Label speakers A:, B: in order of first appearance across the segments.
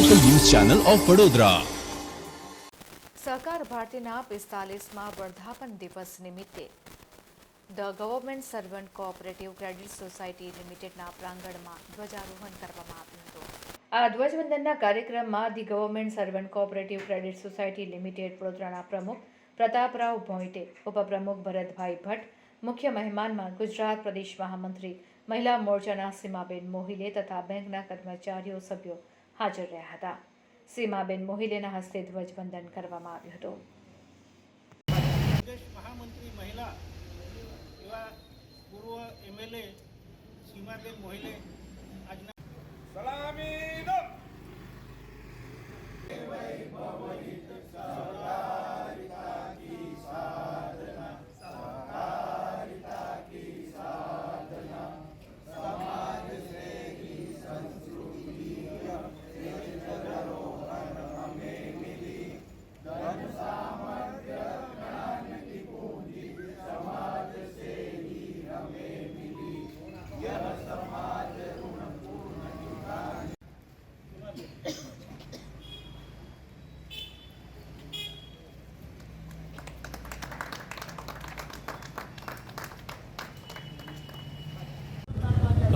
A: Channel of Vadodara
B: સહકાર ભારતીના પિસ્તાલીસમાં વર્ધાપન દિવસ નિમિત્તે the government servant cooperative credit society લિમિટેડના પ્રાંગણમાં ધ્વજારોહણ કરવામાં આવ્યું હતું. આ ધ્વજવંદનના કાર્યક્રમમાં the government servant cooperative credit society limited વડોદરાના પ્રમુખ પ્રતાપરાવ ભોઈટે ઉપપ્રમુખ ભરતભાઈ ભટ્ટ મુખ્ય મહેમાનમાં ગુજરાત પ્રદેશ મહામંત્રી મહિલા મોરચાના સીમાબેન મોહિલે તથા બેંકના કર્મચારીઓ સભ્યો હાજર રહ્યા હતા. સીમાબેન મોહિલેના હસ્તે ધ્વજવંદન કરવામાં આવ્યું હતું.
C: મહામંત્રી મહિલા એવા પૂર્વ MLA Seemaben Mohile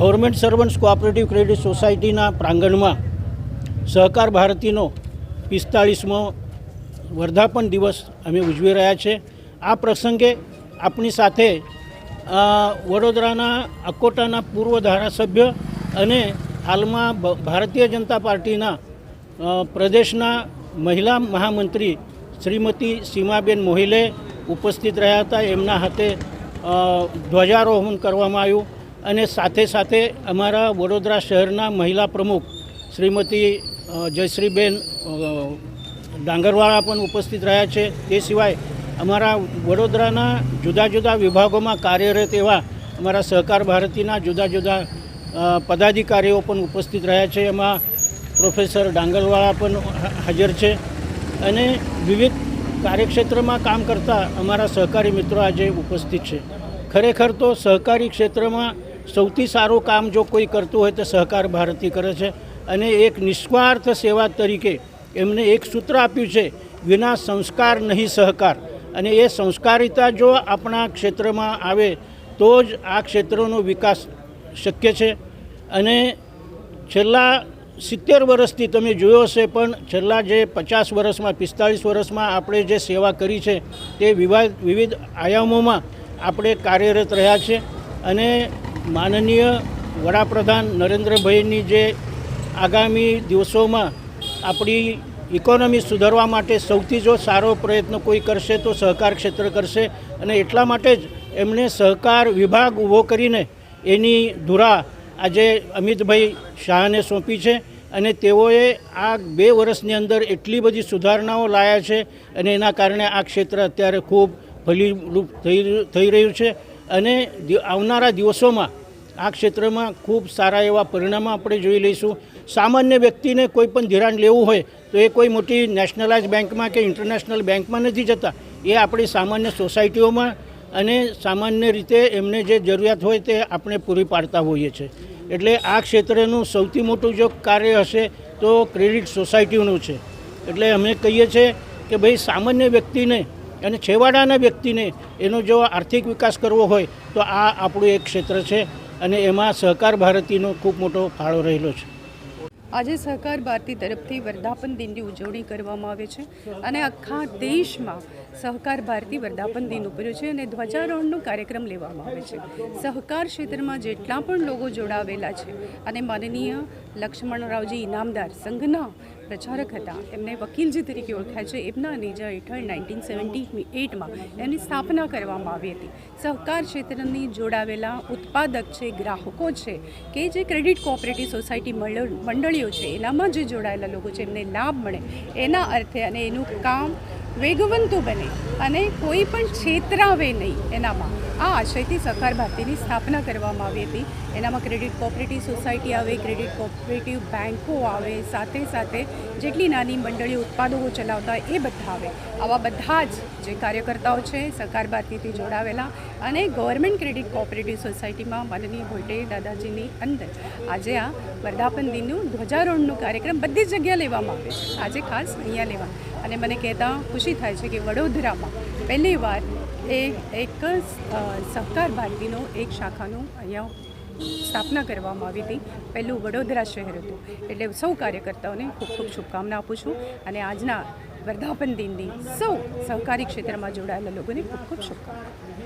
D: government servants cooperative credit સોસાયટીના પ્રાંગણમાં સહકાર ભારતીનો પિસ્તાળીસમો વર્ધાપન દિવસ અમે ઉજવી રહ્યા છે. આ પ્રસંગે આપણી સાથે વડોદરાના અકોટાના પૂર્વ ધારાસભ્ય અને હાલમાં ભારતીય જનતા પાર્ટીના પ્રદેશના મહિલા મહામંત્રી શ્રીમતી સીમાબેન મોહિલે ઉપસ્થિત રહ્યા હતા. એમના હાથે ધ્વજારોહણ કરવામાં આવ્યું. અને સાથે સાથે અમારા વડોદરા શહેરના મહિલા પ્રમુખ શ્રીમતી જયશ્રીબેન ડાંગરવાળા પણ ઉપસ્થિત રહ્યા છે. તે સિવાય અમારા વડોદરાના જુદા જુદા વિભાગોમાં કાર્યરત એવા અમારા સહકાર ભારતીના જુદા જુદા પદાધિકારીઓ પણ ઉપસ્થિત રહ્યા છે. એમાં પ્રોફેસર ડાંગરવાળા પણ હાજર છે અને વિવિધ કાર્યક્ષેત્રમાં કામ કરતા અમારા સહકારી મિત્રો આજે ઉપસ્થિત છે. ખરેખર તો સહકારી ક્ષેત્રમાં સૌથી સારું કામ જો કોઈ કરતું હોય તો સહકાર ભારતી કરે છે. અને એક નિસ્વાર્થ સેવા તરીકે એમને એક સૂત્ર આપ્યું છે, વિના સંસ્કાર નહીં સહકાર. અને એ સંસ્કારિતા જો આપણા ક્ષેત્રમાં આવે તો જ આ ક્ષેત્રનો વિકાસ શક્ય છે. અને છેલ્લા સિત્તેર વર્ષથી તમે જોયો હશે, પણ છેલ્લા જે પચાસ વર્ષમાં, પિસ્તાળીસ વર્ષમાં આપણે જે સેવા કરી છે, તે વિવાદ વિવિધ આયામોમાં આપણે કાર્યરત રહ્યા છે. અને માનનીય વડાપ્રધાન નરેન્દ્રભાઈની જે આગામી દિવસોમાં આપણી ઇકોનોમી સુધારવા માટે સૌથી જો સારો પ્રયત્ન કોઈ કરશે તો સહકાર ક્ષેત્ર કરશે અને એટલા માટે જ એમણે સહકાર વિભાગ ઊભો કરીને એની ધુરા આજે અમિતભાઈ શાહને સોંપી છે અને તેઓએ આ બે વર્ષની અંદર એટલી બધી સુધારણાઓ લાયા છે અને એના કારણે આ ક્ષેત્ર અત્યારે ખૂબ ફલીરૂપ થઈ થઈ રહ્યું છે. અને આવનારા દિવસોમાં આ ક્ષેત્રમાં ખૂબ સારા એવા પરિણામો આપણે જોઈ લઈશું. સામાન્ય વ્યક્તિને કોઈ પણ ધિરાણ લેવું હોય તો એ કોઈ મોટી નેશનલાઇઝ બેંકમાં કે ઇન્ટરનેશનલ બેંકમાં નથી જતા. એ આપણી સામાન્ય સોસાયટીઓમાં અને સામાન્ય રીતે એમને જે જરૂરિયાત હોય તે આપણે પૂરી પાડતા હોઈએ છીએ. એટલે આ ક્ષેત્રનું સૌથી મોટું જો કાર્ય હશે તો ક્રેડિટ સોસાયટીનું છે. એટલે અમે કહીએ છીએ કે ભાઈ સામાન્ય વ્યક્તિને અને છેવાડાના વ્યક્તિને એનો જો આર્થિક વિકાસ કરવો હોય તો આ આપણું એક ક્ષેત્ર છે અને એમાં સહકાર ભારતીનો ખૂબ મોટો ફાળો રહેલો છે.
E: આજે સહકાર ભારતી તરફથી વર્ધાપન દિનની ઉજવણી કરવામાં આવે છે અને આખા દેશમાં સહકાર ભારતી વર્ધાપન દિન ઉભર્યો છે અને ધ્વજારોહણનો કાર્યક્રમ લેવામાં આવે છે. સહકાર ક્ષેત્રમાં જેટલા પણ લોકો જોડાવેલા છે અને માનનીય લક્ષ્મણરાવજી ઇનામદાર સંઘના પ્રચારક હતા, એમને વકીલજી તરીકે ઓળખાય છે. એમના નેજા હેઠળ નાઇન્ટીન સેવન્ટી એટમાં એમની સ્થાપના કરવામાં આવી હતી. સહકાર ક્ષેત્રની જોડાવેલા ઉત્પાદક છે, ગ્રાહકો છે કે જે ક્રેડિટ કોઓપરેટિવ સોસાયટી મંડળ- મંડળીઓ છે, એનામાં જે જોડાયેલા લોકો છે, એમને લાભ મળે. એના અર્થે અને એનું કામ વેગવંતું બને અને કોઈ પણ છેતરાવે નહીં એનામાં. આ આશયથી સહકાર ભારતીની સ્થાપના કરવામાં આવી હતી. એનામાં ક્રેડિટ કોઓપરેટિવ સોસાયટી આવે ક્રેડિટ કોઓપરેટિવ બેન્કો આવે, સાથે સાથે જેટલી નાની મંડળીઓ, ઉત્પાદકો ચલાવતા એ બધા આવે. આવા બધા જ જે કાર્યકર્તાઓ છે સહકાર ભારતીથી જોડાવેલા અને ગવર્મેન્ટ ક્રેડિટ કોઓપરેટિવ સોસાયટીમાં માનનીય ભોઈટે દાદાજીની અંદર આજે આ વર્ધાપન દિનનું ધ્વજારોહણનો કાર્યક્રમ બધી જ જગ્યાએ લેવામાં આવે છે. આજે ખાસ અહીંયા લેવા. અને મને કહેતા ખુશી થાય છે કે વડોદરામાં પહેલી વાર એ એક જ સહકાર ભારતીનો એક શાખાનું અહીંયા સ્થાપના કરવામાં આવી હતી. પહેલું વડોદરા શહેર હતું. એટલે સૌ કાર્યકર્તાઓને ખૂબ ખૂબ શુભકામના આપું છું અને આજના વર્ધાપન દિનની સૌ સહકારી ક્ષેત્રમાં જોડાયેલા લોકોને ખૂબ ખૂબ શુભકામના.